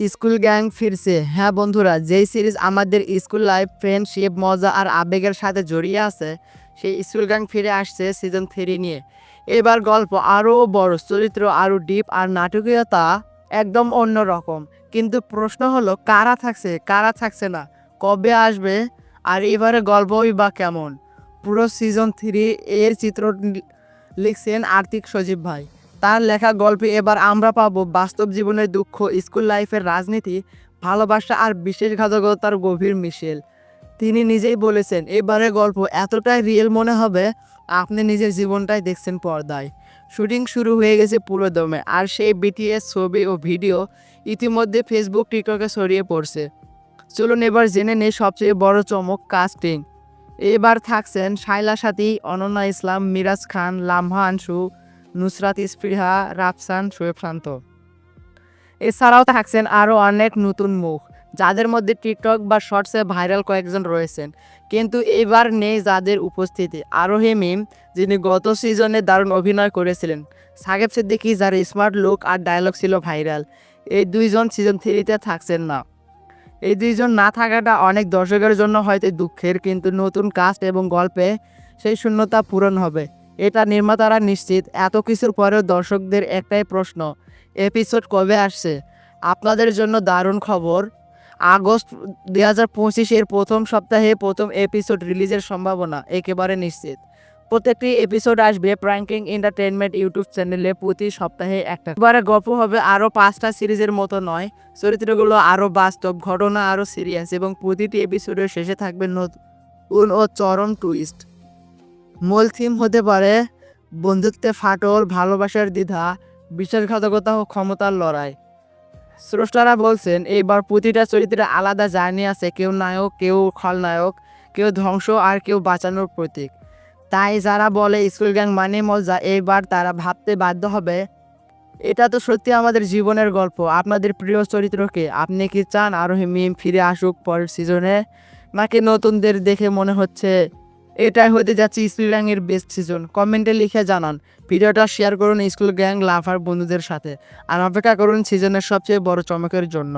School gang ফিরছে। হ্যাঁ বন্ধুরা, যেই সিরিজ আমাদের স্কুল লাইফ, ফ্রেন্ডশিপ, মজা আর আবেগের সাথে জড়িয়ে আছে, সেই স্কুল গ্যাং ফিরে আসছে সিজন থ্রি নিয়ে। এবার গল্প আরও বড়, চরিত্র আরও ডিপ আর নাটকীয়তা একদম অন্য রকম। কিন্তু প্রশ্ন হলো, কারা থাকছে কারা থাকছে না, কবে আসবে, আর এবারে গল্পই বা কেমন? পুরো সিজন থ্রি এর চিত্র লিখছেন আর্থিক সজীব ভাই। তার লেখা গল্পে এবার আমরা পাবো বাস্তব জীবনের দুঃখ, স্কুল লাইফের রাজনীতি, ভালোবাসা আর বিশ্বাসঘাতকতার গভীর মিশেল। তিনি নিজেই বলেছেন এবারে গল্প এতটাই রিয়েল মনে হবে, আপনি নিজের জীবনটাই দেখছেন পর্দায়। শুটিং শুরু হয়ে গেছে পুরো দমে আর সেই বিটিএস ছবি ও ভিডিও ইতিমধ্যে ফেসবুক টিকটকে ছড়িয়ে পড়ছে। চলুন এবার জেনে নেই সবচেয়ে বড় চমক কাস্টিং এবার থাকছেন শাইলা সাথী, অনন্যা ইসলাম, মিরাজ খান, লামহা আনসু নুসরাত ইসফিহা রাফসান শোয়েব শান্ত এছাড়াও থাকছেন আরও অনেক নতুন মুখ, যাদের মধ্যে টিকটক বা শর্টসে ভাইরাল কয়েকজন রয়েছেন। কিন্তু এবার নেই যাদের উপস্থিতি। আরোহী মিম, যিনি গত সিজনে দারুণ অভিনয় করেছিলেন। সাকিব সিদ্দিকি, যার স্মার্ট লুক আর ডায়লগ ছিল ভাইরাল। এই দুইজন সিজন থ্রিতে থাকছেন না। এই দুইজন না থাকাটা অনেক দর্শকের জন্য হয়তো দুঃখের, কিন্তু নতুন কাস্ট এবং গল্পে সেই শূন্যতা পূরণ হবে। এটা নির্মাতারা নিশ্চিত, এত কিছুর পরেও দর্শকদের একটাই প্রশ্ন এপিসোড কবে আসছে? আপনাদের জন্য দারুণ খবর। আগস্ট দুই হাজার পঁচিশের প্রথম সপ্তাহে প্রথম এপিসোড রিলিজের সম্ভাবনা একেবারে নিশ্চিত। প্রত্যেকটি এপিসোড আসবে প্র্যাঙ্কিং এন্টারটেনমেন্ট ইউটিউব চ্যানেলে প্রতি সপ্তাহে একটা। এবারে গল্প হবে আরও পাঁচটা সিরিজের মতো নয়, চরিত্রগুলো আরও বাস্তব, ঘটনা আরও সিরিয়াস এবং প্রতিটি এপিসোডের শেষে থাকবে নতুন ও চরম টুইস্ট মূল থিম হতে পারে বন্ধুত্বে ফাটল, ভালোবাসার দ্বিধা, বিশ্বাসঘাতকতা ও ক্ষমতার লড়াই। স্রষ্টারা বলছেন, এইবার প্রতিটা চরিত্রে আলাদা জার্নি আছে, কেউ নায়ক, কেউ খলনায়ক, কেউ ধ্বংস আর কেউ বাঁচানোর প্রতীক। তাই যারা বলে স্কুল গ্যাং মানে মজা, এইবার তারা ভাবতে বাধ্য হবে, এটা তো সত্যি আমাদের জীবনের গল্প। আপনাদের প্রিয় চরিত্রকে আপনি কি চান আরও মিম ফিরে আসুক পরের সিজনে নাকি নতুনদের দেখে মনে হচ্ছে এটাই হতে যাচ্ছে স্কুল গ্যাংয়ের বেস্ট সিজন কমেন্টে লিখে জানান, ভিডিওটা শেয়ার করুন স্কুল গ্যাং লাভার বন্ধুদের সাথে। আর অপেক্ষা করুন সিজনের সবচেয়ে বড় চমকের জন্য।